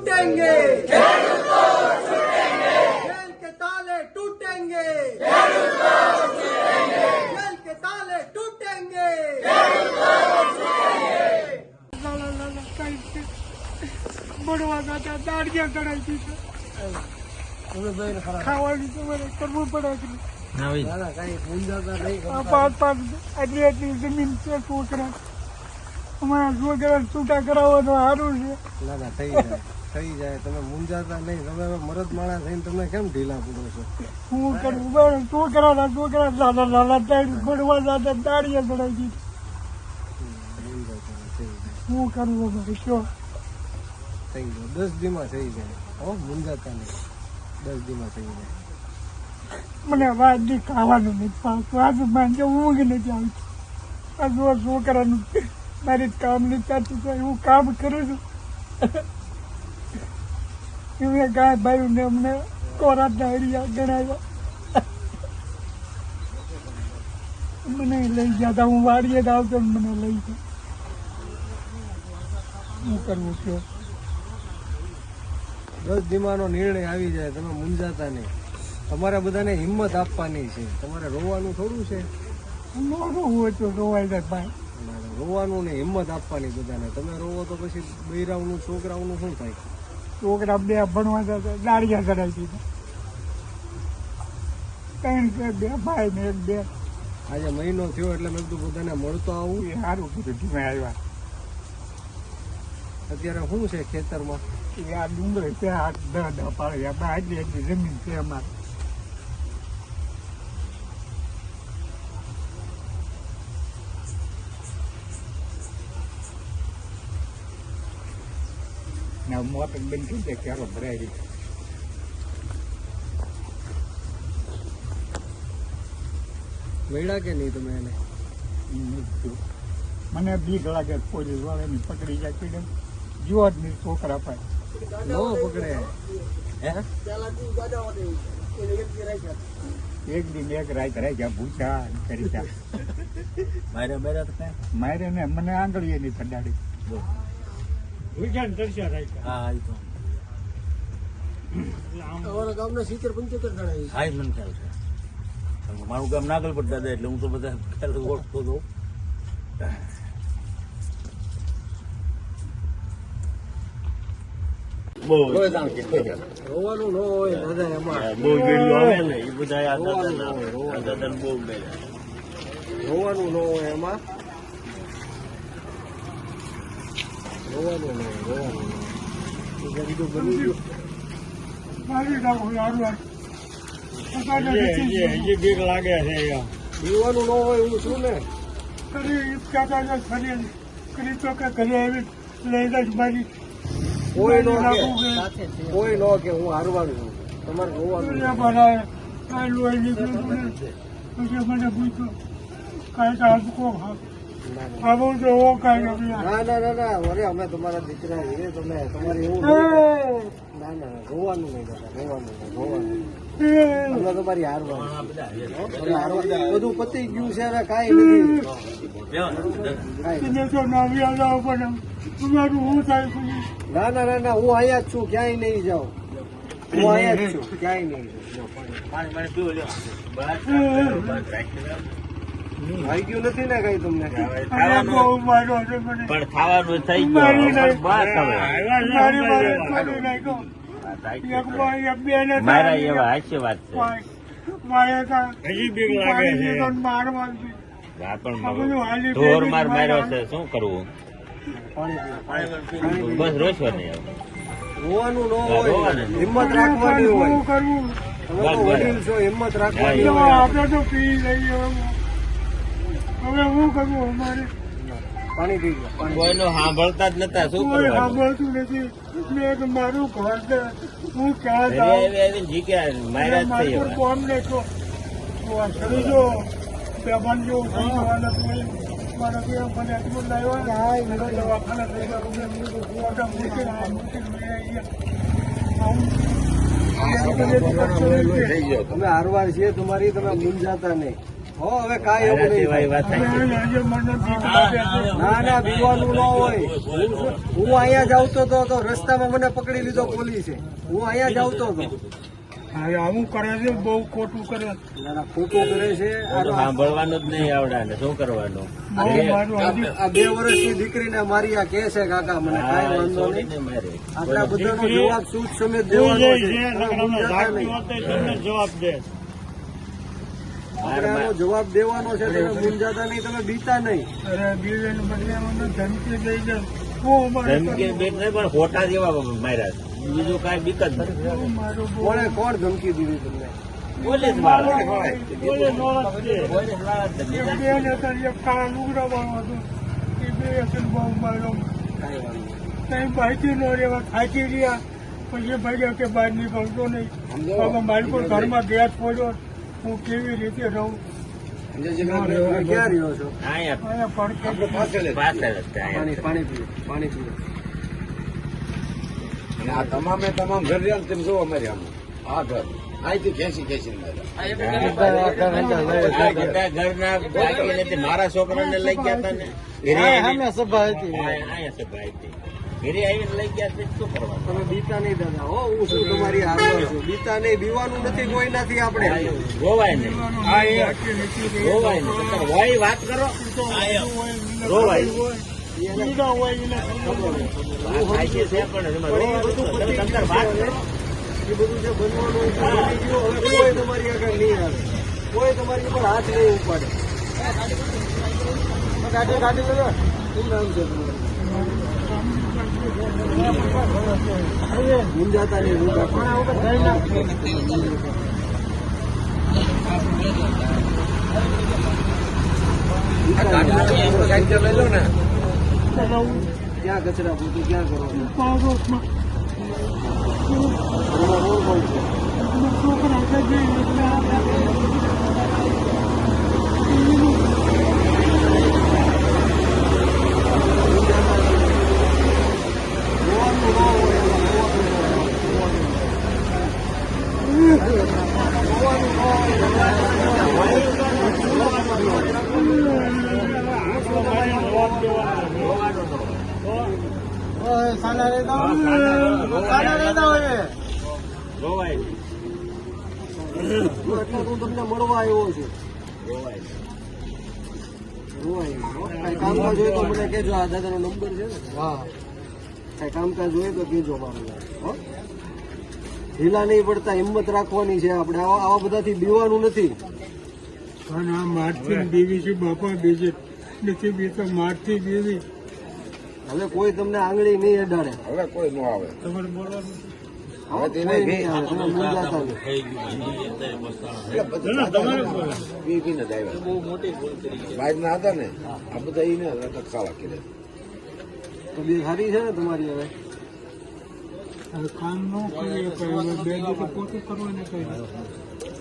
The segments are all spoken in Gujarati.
टूटेंगे जेल के ताले टूटेंगे जेल के ताले टूटेंगे બળવા હતા દાડિયા ચડાવી દીધા ખાવાનું તમારે કરવું પડે કે નહીં? આ પાંચ પાંચ આટલી આટલી જમીન છે છોકરા અમારા છોકરા છૂટા તો સારું છે. ના ના થઈ જાય થઈ જાય. તમે મુંજાતા નહીં. તમે મરદ માણસ થઈને તમે કેમ ઢીલા પડો છો? હું કરવું બરાબર છોકરાના છોકરા નાના નાના દાડી બળવા દાદા દાડિયા ચડાવી દીધા હું કરવું મારે કયો? થઈ જાય દસ દીમાં થઈ જાય. હો મુંજાતા નહીં. દસ દીમાં થઈ જાય. મને વાત નહીં ખાવાનું નહીં પાકું આજે માંગે ઊંઘ નથી આવતી. આ છોકરાનું મારી જ કામ નહીં થતું તો હું કામ કરું છું. એમણે ગાય ભાઈને અમને કોરા ડાયરિયા ગણાવ્યા. મને લઈ ગયા હતા હું વાડીએ જ આવતો ને મને લઈ ગયા. શું કરવું છે? દસ દીમાનો નિર્ણય આવી જાય તમે મૂંઝાતા નહીં. તમારે બધાને હિંમત આપવાની છે. તમારે રોવાનું થોડું છે. મોડું હોય તો રોવાય જાય ભાઈ. રોવાનું ને હિંમત આપવાની બધાને. તમે રોવો તો પછી બૈરાઓનું છોકરાઓનું શું થાય? છોકરા બે ભણવા જતા દાળિયા કરાવી દીધા. ત્રણ બે ભાઈ ને એક બે. આજે મહિનો થયો એટલે મેં કીધું બધાને મળતો આવું. એ સારું કીધું ધીમે આવ્યા. અત્યારે શું છે ખેતરમાં? એ આ ડુંગર છે આ દહ દહ પાડે આટલી આટલી જમીન છે અમારે. ના મોટર બંધ થઈ જાય ક્યારે ભરાઈ રહી મળ્યા કે નહીં તમે એને મને બીક લાગે પોલીસ વાળાની પકડી જાય પીડે જુઓ જ નહીં છોકરા પાસે ન પકડે એક દિન એક રાત રહી ગયા ભૂસા કરી મારે મારે ને મને આંગળીએ નહીં પડાડી હા હાલ તો. અમારા ગામના સિત્તેર પંચોતેર જણા હા એ મને ખ્યાલ છે. મારું ગામ નાગલપટ દાદા એટલે હું તો બધા ખ્યાલ ઓળખતો હતો બહુ રોવાનું ન હોય દાદા એમાં બહુ ગેડીઓ આવે ને એ બધા રોવાનું ન હોય એમાં. રોવાનું ન હોય રોવાનું ન હોય એ ગરીબો બની ગયું મારી નાખો યાર બીક લાગે છે પીવાનું ન હોય એવું શું ને કરી કહેતા હતા ફરી કરી તો કે આવી લઈ જાય મારી કોઈ નો કે કોઈ નો કે હું હારવાનું છું તમારે રોવાનું સૂર્ય બનાવે કાંઈ લોહી નીકળ્યું ને પછી મને પૂછ્યું કાંઈ કાંઈ કો આવું તો ઓ કાંઈ ના ના ના ના અરે અમે તમારા દીકરા છીએ તમે તમારે એવું ના ના રોવાનું નહીં દાદા રોવાનું નહીં રોવાનું અમે તમારી હારવાનું બધું પતી ગયું છે હવે કાંઈ નથી ના ના ના ના હું અહીંયા જ છું ક્યાંય નહીં જાઉં હું અહીંયા જ છું ક્યાંય નહીં પાણી ગયું નથી ને કઈ તમને? પણ ખાવાનું થઈ ગયું. બસ હવે. મારી એવા હાસ્ય વાત છે. ઢોર માર માર્યો છે. શું કરવું. બસ રોશો નહીં હવે. રોવાનું ન હોય. હિંમત રાખવાની શું હોય. કરવું? વડીલ છો હિંમત રાખવાની આપણે તો પી લઈએ. હવે. શું કરવું અમારે કોઈનો સાંભળતા જ નતા શું કોઈ સાંભળતું નથી મેં તો મારું ઘર છે હું ક્યાં જાઉં જ થઈ મારું. કોમ ને તો તો જો બેભાન જેવું થઈ જવાના મારા બે મને એટલું લાવ્યો હા દવાખાને લઈ ગયો મને મોટા મૂકી આ મૂકી મેં અહીંયા આવું તમે હારવાર છીએ તમારી તમે મૂંઝાતા નહીં હો હવે કાંઈ એવું નહીં. ના ના બીવાનું ન હોય. હું અહીંયા જ આવતો હતો તો રસ્તામાં મને પકડી લીધો પોલીસે. હું અહીંયા જ આવતો હતો આવું કરે છે બહુ ખોટું કરે. ખોટું કરે છે. આ સાંભળવાનું જ નહીં આવડે શું કરવાનું? આ બે વર્ષની દીકરીને મારી આ કે છે કાકા મને કાંઈ વાંધો નહીં. આટલા બધાનો જવાબ શું સમય સમેત દેવાનો છે. જવાબ દે. આપણે જવાબ દેવાનો છે તમે મૂંઝાતા નહીં તમે બીતા નહીં. અરે બીવેન બદલામાં ધમકી દઈ ધમકી બેટ નહીં પણ ખોટા જેવા માર્યા છે. બીજું કાંઈ બીક જ નથી. કોણે કોણ ધમકી દીધી તમને? પોલીસવાળા બોલે નોળખ છે. પોલીસવાળા લુગડા એ બે બહુ માર્યો કાંઈ વાંધો કઈ માહિતી ન રહેવા થાકી રહ્યા પછી ભાઈ કે બહાર નીકળતો નહીં. કોઈ ઘરમાં ગેસ પડ્યો. હું કેવી રીતે રહું? ક્યાં રહ્યો છો? જ. પાણી પીઓ પાણી પીઓ આ તમામે તમામ ઘર રહ્યા ને તેમ જોવો અમારે આમ. આ ઘર. અહીંથી ખેંચી ખેંચી મારા છોકરાને લઈ ગયા હતા ને. સભા હતી. સભા હતી. ઘરે આવીને લઈ ગયા શું કરવાનું? તમે બીતા નહીં દાદા હો હું શું તમારી આગળ છું? બીતા નહીં બીવાનું નથી કોઈ નથી આપણે. રોવાય નહીં. રોવાય નહીં. હોય વાત કરો. રોવાય છે કોઈ તમારી આગળ નહીં આવે. કોઈ તમારી ઉપર હાથ નહીં ઉપાડે. ગાડી ગાડી. શું નામ છે તમારું? ક્યાં કચરા પૂછું ક્યાં કરો છો? પાડોશમાં એમાં રોડ કોણ છે છોકરા છે જે એટલે આપણે રોવાનું ન હોય એમાં રોવાનું ન હોય. રોવાનું ન હોય હું એટલે તો તમને મળવા આવ્યો છું હો. તો મને દાદાનો નંબર છે ને હા કાંઈ કામકાજ હોય તો કહેજો મારું હો ઢીલા નહીં પડતા હિંમત રાખવાની છે આપણે આવા આવા બધાથી બીવાનું નથી પણ આ મારથી બીવી છે બાપા બીજી નથી બી તો મારથી બીવી હવે કોઈ તમને આંગળી નહીં અડાડે હવે કોઈ ન આવે. હતા ને આ બધા ઈને ટકસાવા કીધે. તો બે સારી છે ને તમારી હવે? હવે કામ ન કરીએ બે દી પોતે કરવાને કહી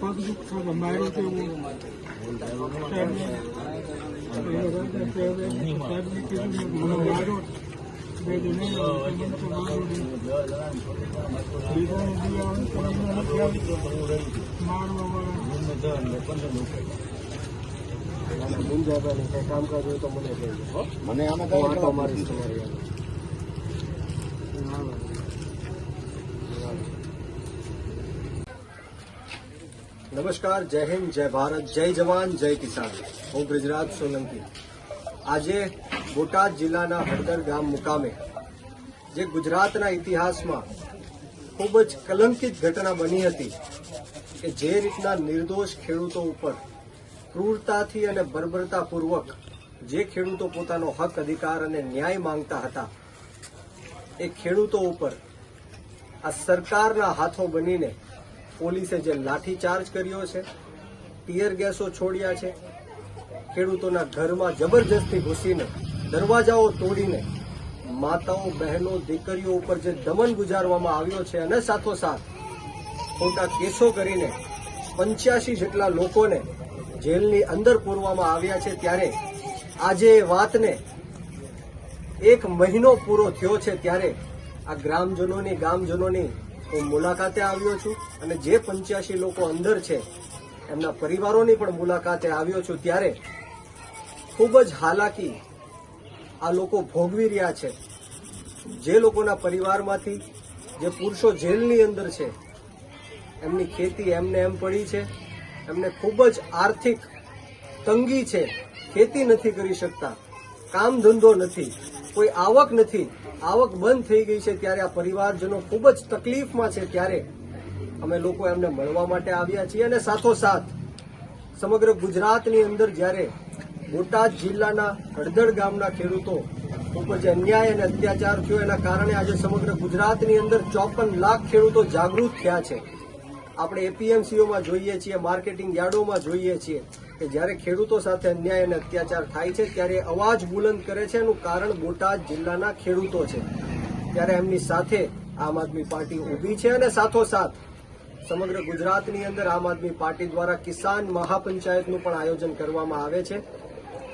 પગ દુઃખ થાય મારું તો એવું. સાહેબને સાહેબને કીધું મેં મને મારો બે દી નહીં તો મને મને આમાં તમારી મારવા વાળા મૂંઝાતા નહીં કાંઈ કામકાજ હોય તો મને કહેજો હો મને આમાં હું કઈ આંટો મારીશ તમારી આગળ. નમસ્કાર, જય હિન્દ, જય ભારત, જય જવાન, જય કિસાન. હું બ્રિજરાજ સોલંકી. આજે બોટાદ જિલ્લાના હળદર ગામ મુકામે, જે ગુજરાતના ઇતિહાસમાં ખૂબ જ કલંકિત ઘટના બની હતી કે જે રીતના નિર્દોષ ખેડૂતો ઉપર ક્રૂરતાથી અને બર્બરતાપૂર્વક જે ખેડૂતો પોતાનો હક, અધિકાર અને ન્યાય માંગતા હતા, એ ખેડૂતો ઉપર આ સરકારના હાથો બનીને પોલીસે જે લાઠીચાર્જ કર્યો છે, ટીયર ગેસો છોડ્યા છે, ખેડૂતોના ઘરમાં જબરજસ્તી ઘૂસીને, દરવાજાઓ તોડીને, માતાઓ, બહેનો, દીકરીઓ ઉપર જે દમન ગુજારવામાં આવ્યો છે અને સાથોસાથ ખોટા કેસો કરીને પંચ્યાસી જેટલા લોકોને જેલની અંદર પૂરવામાં આવ્યા છે, ત્યારે આજે એ વાતને એક મહિનો પૂરો થયો છે, ત્યારે આ ગ્રામજનોની ગામજનોની હું મુલાકાતે આવ્યો છું અને જે પંચ્યાસી લોકો અંદર છે, એમના પરિવારોની પણ મુલાકાતે આવ્યો છું ત્યારે ખૂબ જ હાલાકી આ લોકો ભોગવી રહ્યા છે. જે લોકોના પરિવારમાંથી જે પુરુષો જેલની અંદર છે, એમની ખેતી એમને એમ પડી છે, એમને ખૂબ જ આર્થિક તંગી છે. ખેતી નથી કરી શકતા, કામ ધંધો નથી, કોઈ આવક નથી. આવક બંધ થઈ ગઈ છે ત્યારે આ પરિવારજનો ખૂબ જ તકલીફમાં છે ત્યારે અમે લોકો એમને મળવા માટે આવ્યા છીએ અને સાથોસાથ સમગ્ર ગુજરાતની અંદર જ્યારે બોટાદ જિલ્લાના હળદળ ગામના ખેડૂતો ઉપર જે અન્યાય અને અત્યાચાર થયો, એના કારણે આજે સમગ્ર ગુજરાતની અંદર ચોપન લાખ ખેડૂતો જાગૃત થયા છે. આપણે એપીએમસીઓમાં જોઈએ છીએ, માર્કેટિંગ યાર્ડોમાં જોઈએ છીએ કે જ્યારે ખેડૂતો સાથે અન્યાય અને અત્યાચાર થાય છે, ત્યારે અવાજ બુલંદ કરે છે. એનું કારણ બોટાદ જિલ્લાના ખેડૂતો છે. ત્યારે એમની સાથે આમ આદમી પાર્ટી ઊભી છે અને સાથોસાથ સમગ્ર ગુજરાતની અંદર આમ આદમી પાર્ટી દ્વારા કિસાન મહાપંચાયતનું પણ આયોજન કરવામાં આવે છે.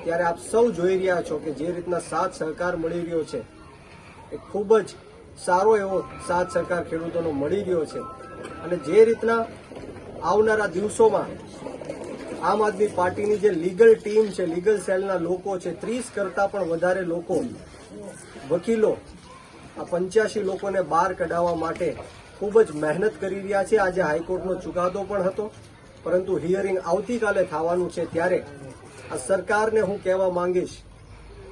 ત્યારે આપ સૌ જોઈ રહ્યા છો કે જે રીતના સાથ સહકાર મળી રહ્યો છે, એ ખૂબ જ સારો એવો સાથ સહકાર ખેડૂતોનો મળી રહ્યો છે. અને જે રીતના આવનારા દિવસોમાં આમ આદમી પાર્ટીની જે લીગલ ટીમ છે, લીગલ સેલના લોકો છે, ત્રીસ કરતા પણ વધારે લોકો, વકીલો, આ પંચ્યાસી લોકોને બહાર કઢાવવા માટે ખૂબ જ મહેનત કરી રહ્યા છે. આજે હાઈકોર્ટનો ચુકાદો પણ હતો, પરંતુ હિયરિંગ આવતીકાલે થવાનું છે ત્યારે આ સરકારને હું કહેવા માંગીશ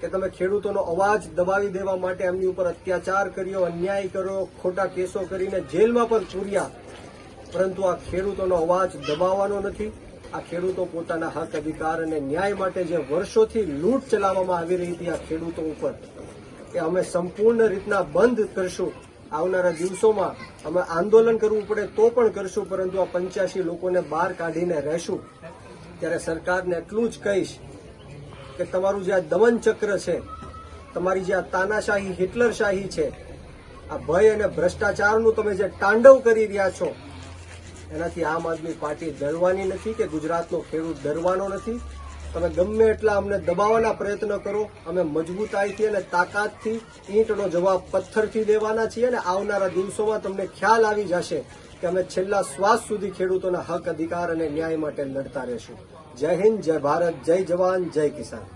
કે તમે ખેડૂતોનો અવાજ દબાવી દેવા માટે એમની ઉપર અત્યાચાર કર્યો, અન્યાય કર્યો, ખોટા કેસો કરીને જેલમાં પણ પૂર્યા. પરંતુ આ ખેડૂતોનો અવાજ દબાવવાનો નથી. આ ખેડૂતો પોતાના હક, અધિકાર અને ન્યાય માટે જે વર્ષોથી લૂંટ ચલાવવામાં આવી રહી હતી આ ખેડૂતો ઉપર, એ અમે સંપૂર્ણ રીતના બંધ કરશું. આવનારા દિવસોમાં અમે આંદોલન કરવું પડે તો પણ કરશું, પરંતુ આ પંચ્યાસી લોકોને બહાર કાઢીને રહેશું. ત્યારે સરકારને એટલું જ કહીશ કે તમારું જે આ દમન ચક્ર છે, તમારી જે આ તાનાશાહી, હિટલરશાહી છે, આ ભય અને ભ્રષ્ટાચારનું તમે જે તાંડવ કરી રહ્યા છો, એનાથી આમ આદમી પાર્ટી ડરવાની નથી કે ગુજરાતનો ખેડૂત ડરવાનો નથી. તમે ગમે એટલા અમને દબાવવાના પ્રયત્ન કરો, અમે મજબૂતાઈથી અને તાકાતથી ઈંટનો જવાબ પથ્થરથી દેવાના છીએ અને આવનારા દિવસોમાં તમને ખ્યાલ આવી જશે કે અમે છેલ્લા શ્વાસ સુધી ખેડૂતોના હક, અધિકાર અને ન્યાય માટે લડતા રહેશું. જય હિન્દ જય ભારત જય જવાન જય કિસાન.